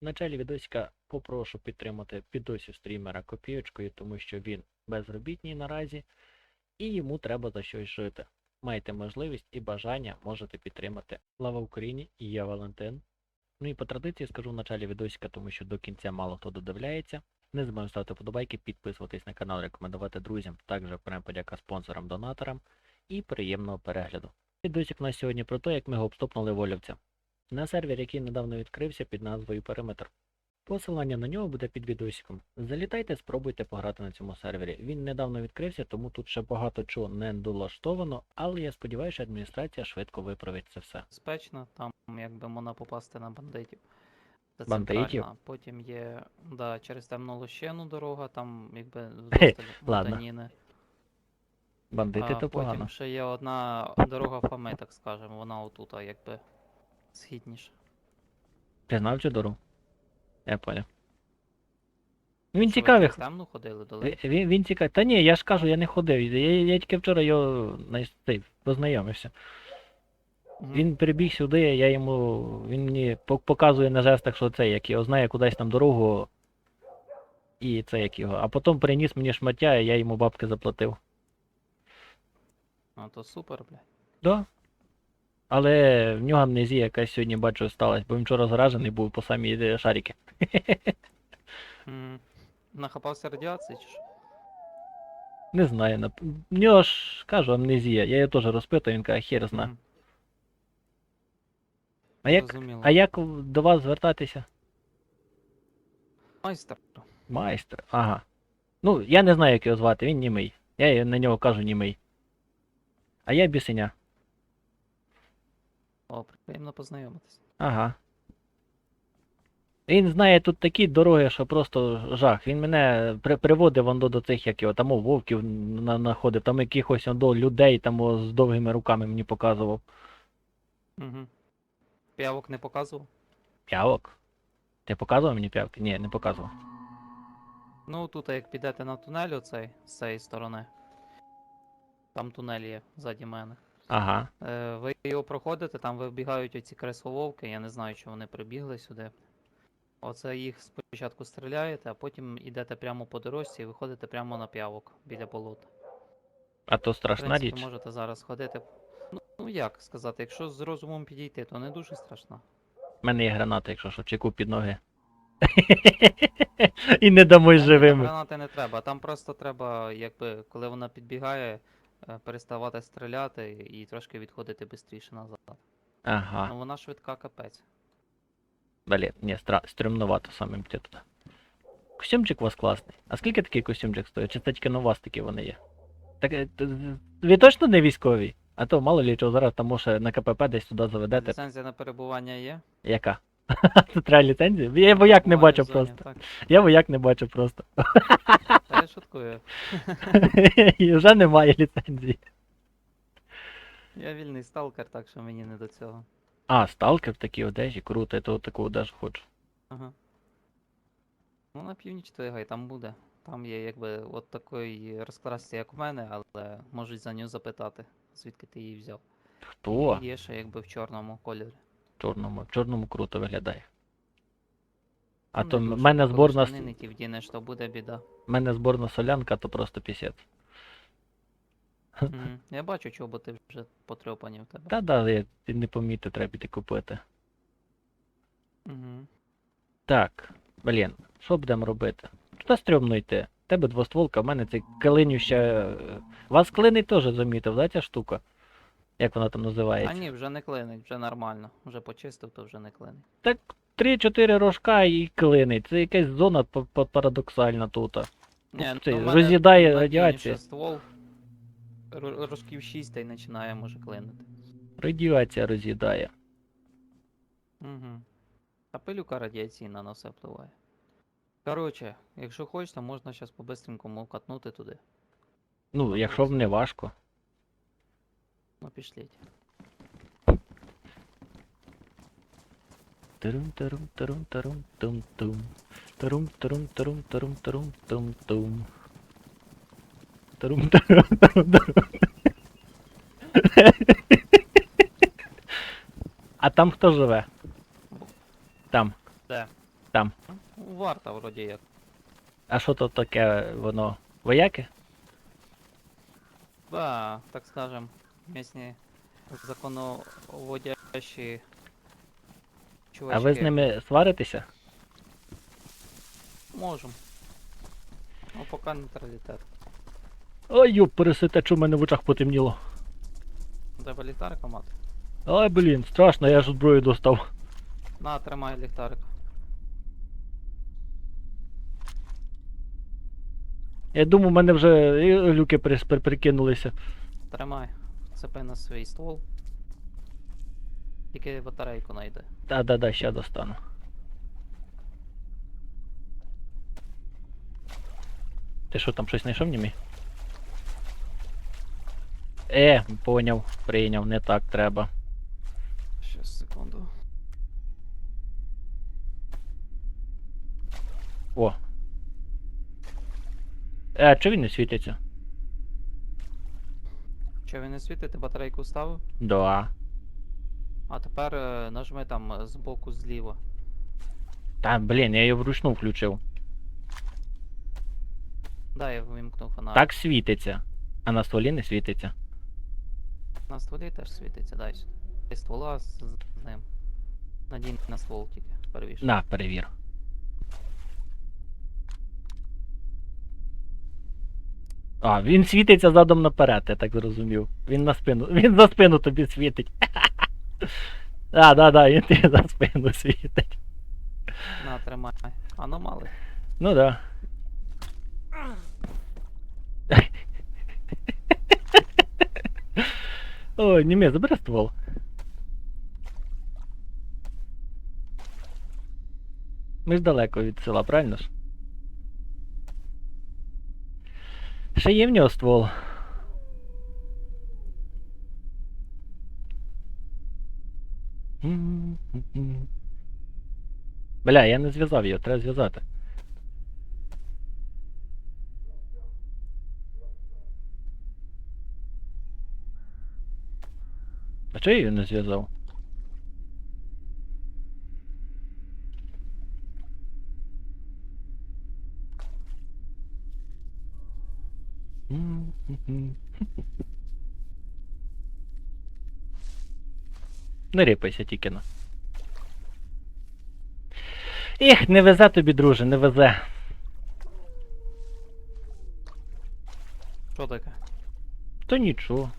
В началі відосика попрошу підтримати підосів стрімера копієчкою, тому що він безробітній наразі, і йому треба за щось жити. Маєте можливість і бажання можете підтримати. Слава Україні! І я Валентин. Ну і по традиції скажу в началі відосика, тому що до кінця мало хто додивляється. Не забуваємо ставити подобайки, підписуватись на канал, рекомендувати друзям, також окрема подяка спонсорам, донаторам і приємного перегляду. Відосик у нас сьогодні про те, як ми обстопнули волівця. На сервер, який недавно відкрився під назвою Периметр. Посилання на нього буде під відосиком. Залітайте, спробуйте пограти на цьому сервері. Він недавно відкрився, тому тут ще багато чого не долаштовано, але я сподіваюся, що адміністрація швидко виправить це все. безпечно, там якби можна попасти на бандитів. Це Бандитів? Потім є да, через темну лощину дорога, там якби вдосталь Бандити А то потім погано. ще є одна дорога Фоми, так скажемо, вона отута, якби східніше. Ти знав цю дорогу? Я поняв. Він Що цікавий. через темну ходили доли? Він, він, він цікавий. Та ні, я ж кажу, я не ходив. Я, я тільки вчора його цей, познайомився. Він прибіг сюди, я йому. Він мені показує на жестах, що це, як його знає кудись там дорогу. І це як його. А потім приніс мені шмаття, і я йому бабки заплатив. А то супер, блядь. Да. Але в нього амнезія якась сьогодні бачу сталася, бо він вчора заражений був по самі е, шарики. М, Нахапався радіації чи що? Не знаю. нап- В нього ж кажу амнезія. Я його теж розпитую, він каже, хер зна. А як, Зрозуміло. а як в- до вас звертатися? Майстер. Майстер. Ага. Ну, я не знаю, як його звати, він німий. Я й- на нього кажу німий. А я бісеня. О, приємно познайомитись. Ага. Він знає тут такі дороги, що просто жах. Він мене при, приводив вон до, до цих, як його, там о, вовків на, находив, там якихось он до людей там о, з довгими руками мені показував. Угу. П'явок не показував? П'явок? Ти показував мені п'явки? Ні, не показував. Ну, тут як підете на тунель оцей, з цієї сторони. Там тунель є ззаді мене. Ага. Е, ви його проходите, там вибігають оці креслововки, я не знаю, чи вони прибігли сюди. Оце їх спочатку стріляєте, а потім йдете прямо по дорожці і виходите прямо на п'явок біля болота. А то В страшна принципі, річ. можете зараз ходити. Ну, ну як сказати, якщо з розумом підійти, то не дуже страшно. У мене є граната, якщо що, чеку під ноги. І не дамо Та ні, там живими. Гранати не треба, там просто треба, якби, коли вона підбігає, переставати стріляти і трошки відходити швидше назад. Ага. Ну вона швидка капець. Далі, ні, стра... стрімновато самим йти туди. Костюмчик у вас класний. А скільки такий костюмчик стоїть? Чи це тільки на вас такі вони є? Так, е, ви точно не військові? А то мало лі чого зараз там може на КПП десь туди заведете. Ліцензія на перебування є? Яка? Тут треба ліцензію? Я вояк не бачу просто. Я вояк не бачу просто. Та я шуткую. І вже немає ліцензії. Я вільний сталкер, так що мені не до цього. А, сталкер в такій одежі, круто, я то таку одежу хочу. Ага. Ну на північ твігай, там буде. Там є якби от такої розкрасці, як у мене, але можуть за нього запитати, звідки ти її взяв. Хто? І Є ще якби в чорному кольорі. Чорному. В чорному круто виглядає. А Ну, то в мене зборна, вдінеш, то буде біда. в мене зборна солянка, то просто пісець. Мгм. Я бачу, чоботи вже потрьопані в тебе. Та да, я не помітив, треба піти купити. Угу. Так, блін, що будемо робити? Туди стрьомно йти. Тебе двостволка, в мене цей калинюща. е, Вас клинить теж замітив, да, ця штука? Як вона там називається? А ні, вже не клинить, вже нормально. Вже почистив, то вже не клинить. Так 3-4 рожка і клинить. Це якась зона па- па- парадоксальна тут. Ні, це ну, в мене роз'їдає надійніше радіація. ствол. ро- Рожків 6 та й починає може клинити. Радіація роз'їдає. Угу. А пилюка радіаційна на все впливає. Коротше, якщо хочете, можна зараз по-бистренькому катнути туди. Ну, якщо б не важко. Ну, пішліть. Тарум тарум тарум тарум тум тум. Тарум тарум тарум тарум тарум тум тум. Тарум тарум тарум тарум. А там хто живе? Там. Де? там? Варта вроді як. А що то таке воно? Вояки? Да, так скажем, місні законоводящі чувачки. А ви з ними сваритеся? Можем. Ну, поки нейтралітет. Ой, юп, пересите, в мене в очах потемніло. Треба ліхтарика мати. Ой, блін, страшно, я ж зброю достав. На, тримай ліхтарик. Я думав, в мене вже і люки прис- при- прикинулися. Тримай. Цепи на свій ствол. Тільки батарейку найди. Да-да-да, ще достану. Ти що там щось знайшов німі? Е, поняв, прийняв, не так треба. Щас, секунду. О. Е, чи він не світиться? Що він не світить, ти батарейку ставив? Да. А тепер е, нажми там збоку зліва. Та, блін, я його вручну включив. Да, я вимкнув фонарик. Так світиться. А на столі не світиться. На стволі теж світиться, дай сюди. Дай ствола з, з ним. Надій на ствол тільки, первіше. На, перевір. А, він світиться задом наперед, я так зрозумів. Він на спину. Він за спину тобі світить. А, да, да, він тобі за спину світить. На, тримай. Аномали. Ну да. Ой, Німець, забери ствол. Ми ж далеко від села, правильно ж? Ще є в нього ствол. Бля, я не зв'язав його, треба зв'язати. А чого я її не зв'язав? Не рипайся тільки на. Ех, не везе тобі, друже, не везе. Що таке? То нічого.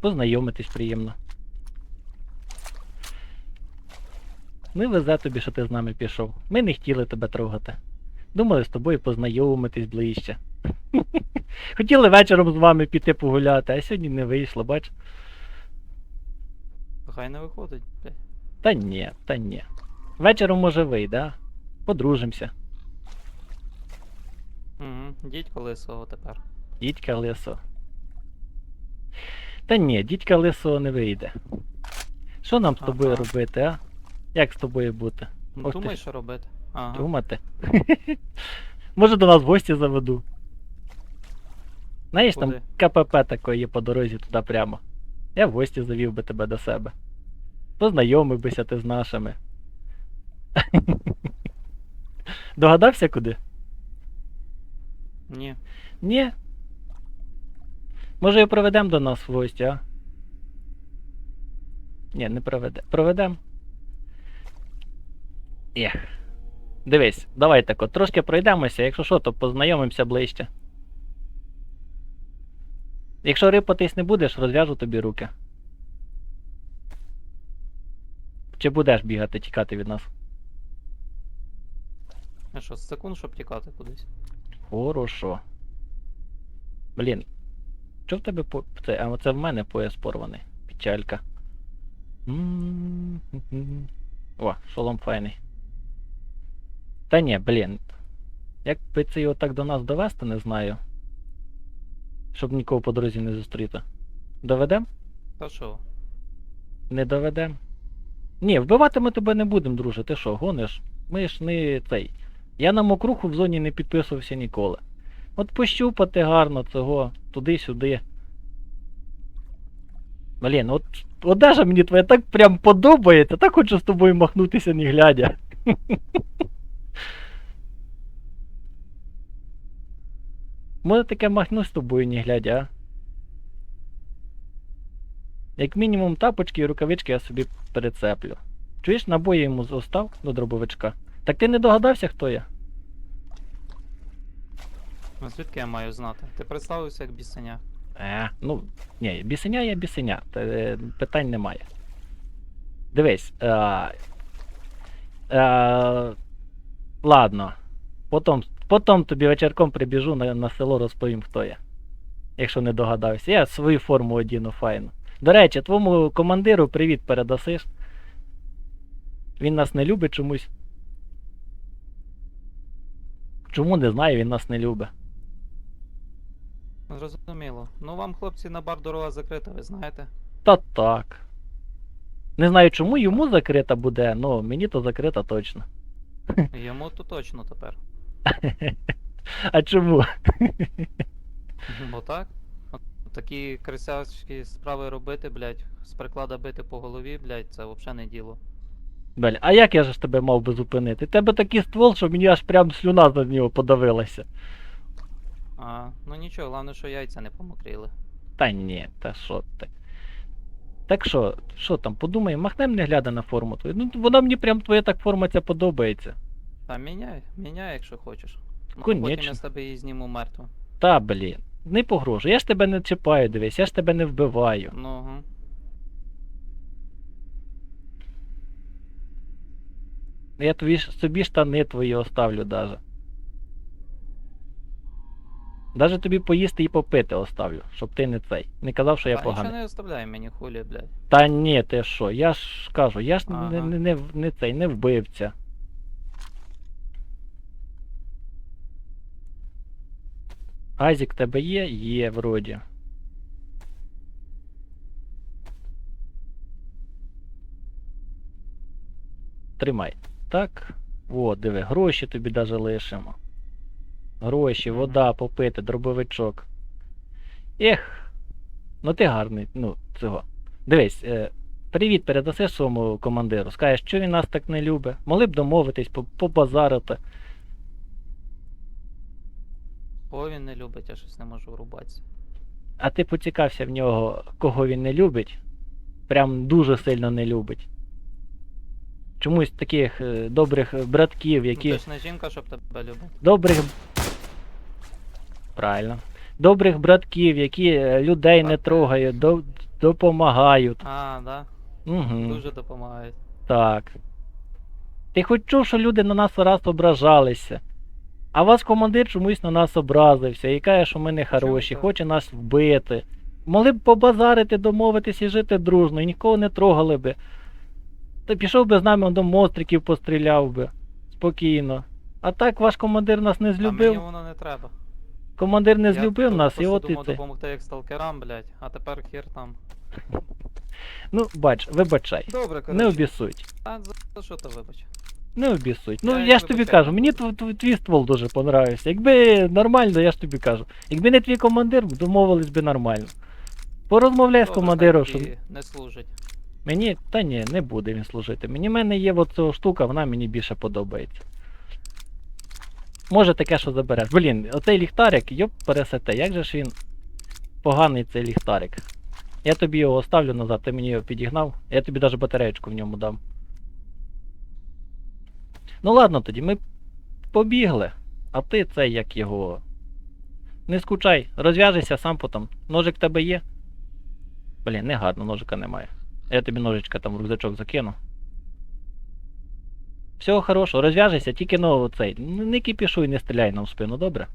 Познайомитись приємно. Не везе тобі, що ти з нами пішов. Ми не хотіли тебе трогати. Думали з тобою познайомитись ближче. Хотіли вечором з вами піти погуляти, а сьогодні не вийшло, бач? Хай не виходить, блядь. Та ні, та ні. Вечором може вийде, а? Подружимося. Угу. Дідько лисого тепер. Дідька лисо. Та ні, дідька лисого не вийде. Що нам з тобою Ага. робити, а? Як з тобою бути? Ну, Ох ти думай, ж. що робити. Ага. Думати? Може до нас в гості заведу. Знаєш, там Куди? КПП таке є по дорозі туди прямо. Я в гості завів би тебе до себе. Познайомив бися ти з нашими. Догадався куди? Ні. Ні. Може і проведемо до нас в гості, а? Ні, не проведе. Проведем. Ех. Дивись, давай так от трошки пройдемося, якщо що, то познайомимося ближче. Якщо рипатись не будеш, розв'яжу тобі руки. Чи будеш бігати, тікати від нас? А що, секунд, щоб тікати кудись? Хорошо. Блін. Що в тебе по. Це, а це в мене пояс порваний. Печалька. М-м-м. О, шолом файний. Та ні, блін. Як би це його так до нас довести, не знаю. Щоб нікого по дорозі не зустріти. Доведем? Та що? Не доведем. Ні, вбивати ми тебе не будемо, друже. Ти що, гониш? Ми ж не цей. Я на мокруху в зоні не підписувався ніколи. От пощупати гарно цього, туди-сюди. Блін, от одежа мені твоя так прям подобається, так хочу з тобою махнутися не глядя. Може таке махну з тобою, не глядя, а? Як мінімум тапочки і рукавички я собі перецеплю. Чуєш, набої йому зостав до дробовичка. Так ти не догадався, хто я? Ну звідки я маю знати? Ти представився як бісеня. Е, ну, ні, бісеня є бісеня, та, е, питань немає. Дивись. Е, е, ладно. Потом, потом тобі вечірком прибіжу на, на село, розповім, хто я. Якщо не догадався. Я свою форму одіну файну. До речі, твоєму командиру привіт передасиш. Він нас не любить чомусь. Чому не знаю, він нас не любить. Зрозуміло. Ну вам, хлопці, на бар дорога закрита, ви знаєте. Та так. Не знаю, чому йому закрита буде, але мені то закрита точно. Йому то точно тепер. А чому? Бо так? Такі крисячі справи робити, блядь, з приклада бити по голові, блядь, це взагалі не діло. Бель, а як я ж тебе мав би зупинити? Тебе такий ствол, що мені аж прям слюна за нього подавилася. А, ну нічого, головне, що яйця не помокріли. Та ні, та що ти. Так що, що там, подумай, махнем не гляда на форму твою. Ну вона мені прям твоя так форма ця подобається. Та міняй, міняй, якщо хочеш. Ну, Потім Конечно. я з тебе її зніму мертву. Та блін, не погрожуй. Я ж тебе не чіпаю, дивись, я ж тебе не вбиваю. Ну, угу. Я ж- собі штани твої оставлю даже. Даже тобі поїсти і попити оставлю, щоб ти не цей. Не казав, що я нічого поганий. не оставляй мені хулі, блядь. Та ні, ти що, я ж кажу, я ж Ага. не, не, в- не цей, не вбивця. Азік тебе є? Є, вроді. Тримай. Так. О, диви, гроші тобі даже лишимо. Гроші, вода, попити, дробовичок. Ех. Ну ти гарний, ну, цього. Дивись, е, привіт передасиш своєму командиру. Скажеш, що він нас так не любить. Могли б домовитись, по- побазарити. О, він не любить, я щось не можу врубатися. А ти поцікався в нього, кого він не любить. Прям дуже сильно не любить. Чомусь таких е, добрих братків, які. Ну, ти ж не жінка, щоб тебе любити. Добрих. Правильно. Добрих братків, які е, людей не Так. трогають, до... допомагають. А, да. Угу. Дуже допомагають. Так. Ти хоч чув, що люди на нас раз ображалися. А вас командир чомусь на нас образився і каже, що ми не хороші, хоче нас вбити. Могли б побазарити, домовитись і жити дружно, і нікого не трогали би. Та пішов би з нами до монстриків постріляв би. Спокійно. А так ваш командир нас не А мені воно не треба. Командир не злюбив нас, і от і це. допомогти як сталкерам, блядь, а тепер хер там. Ну, бач, вибачай. Добре, Не коротше. обісуй. А за, за що то вибач? Не обісуй. Ну, Я я, ж тобі кажу, мені тв- тв- твій ствол дуже понравився. Якби нормально, я ж тобі кажу. Якби не твій командир, домовились би нормально. Порозмовляй з командиром, хай що не служить. мені. Та ні, не буде він служити. Мені в мене є от ця штука, вона мені більше подобається. Може таке, що забереш. Блін, оцей ліхтарик, йоп, пересете, як же ж він поганий цей ліхтарик. Я тобі його оставлю назад, ти мені його підігнав. Я тобі навіть батареєчку в ньому дам. Ну ладно тоді, ми побігли. А ти цей як його. Не скучай, розв'яжися сам потім. Ножик в тебе є? Блін, не гарно, ножика немає. Я тобі ножичка там в рюкзачок закину. Всього хорошого, розв'яжися, тільки ну цей. Не кипішуй, не стріляй нам в спину, добре?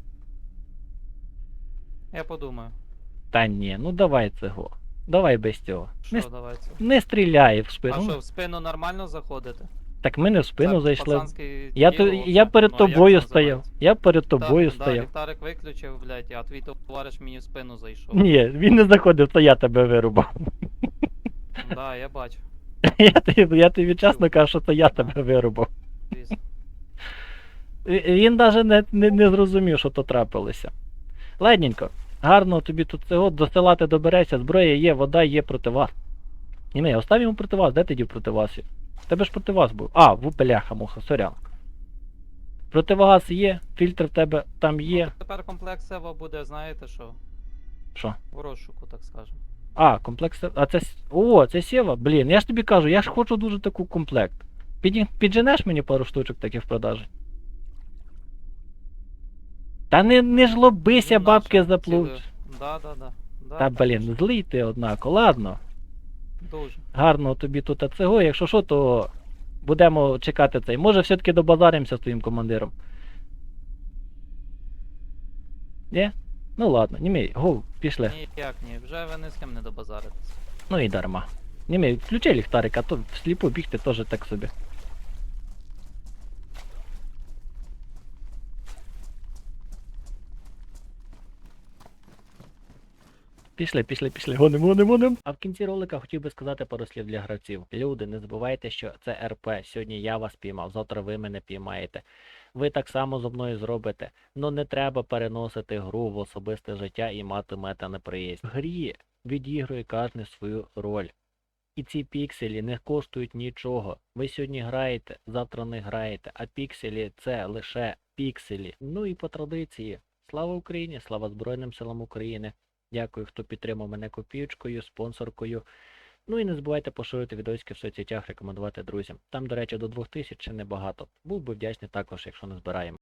Я подумаю. Та ні, ну давай цього. Давай без цього. Не, давай це? не стріляй в спину. А що, в спину нормально заходити? Так ми не в спину Це зайшли. Я, то, я перед Ну, а як тобою це стояв. називається? Я перед тобою да, стояв. Ліхтарик виключив, блядь, а твій товариш мені в спину зайшов. Ні, він не заходив, то я тебе вирубав. Да, я бачу. Я тобі, я тобі чесно кажу, що то я тебе вирубав. звісно. Він навіть не, не, не зрозумів, що то трапилося. Ладненько, гарно тобі тут цього до села ти доберешся, зброя є, вода є проти вас. І ми, остав йому проти вас, де ти дів проти вас? В тебе ж противагаз був. А, в бляха муха, сорян. Противогаз є, фільтр в тебе там є. Ну, Тепер комплект Сева буде, знаєте що? Що? В розшуку, так скажемо. А, комплект. се- А це. О, це сєва. Блін, я ж тобі кажу, я ж хочу дуже таку комплект. Піді... Підженеш мені пару штучок таких в продажі? Та не, не жлобися, бабки заплуть. цілий. Да, да, да. да Та блін, злий ти однако, ладно. Дуже. Гарного тобі тут цього. Якщо що, то будемо чекати цей. Може все-таки добазаримося з твоїм командиром. Є? Ну ладно, німей, гов, пішли. Ніяк ні, вже ви з ким не добазаритесь. Ну і дарма. Німей, включи ліхтарик, а то всліпу бігти теж так собі. Пішли, пішли, пішли, гоним, гоним, гоним. А в кінці ролика хотів би сказати пару слів для гравців. Люди, не забувайте, що це РП. Сьогодні я вас піймав, завтра ви мене піймаєте. Ви так само зо мною зробите. Ну не треба переносити гру в особисте життя і мати мета неприязнь. В грі відігрує кожен свою роль. І ці пікселі не коштують нічого. Ви сьогодні граєте, завтра не граєте, а пікселі це лише пікселі. Ну і по традиції. Слава Україні, слава Збройним силам України. Дякую, хто підтримав мене копієчкою, спонсоркою. Ну і не забувайте поширити відосики в соцсетях, рекомендувати друзям. Там, до речі, до 2000 ще небагато. Був би вдячний також, якщо не збираємо.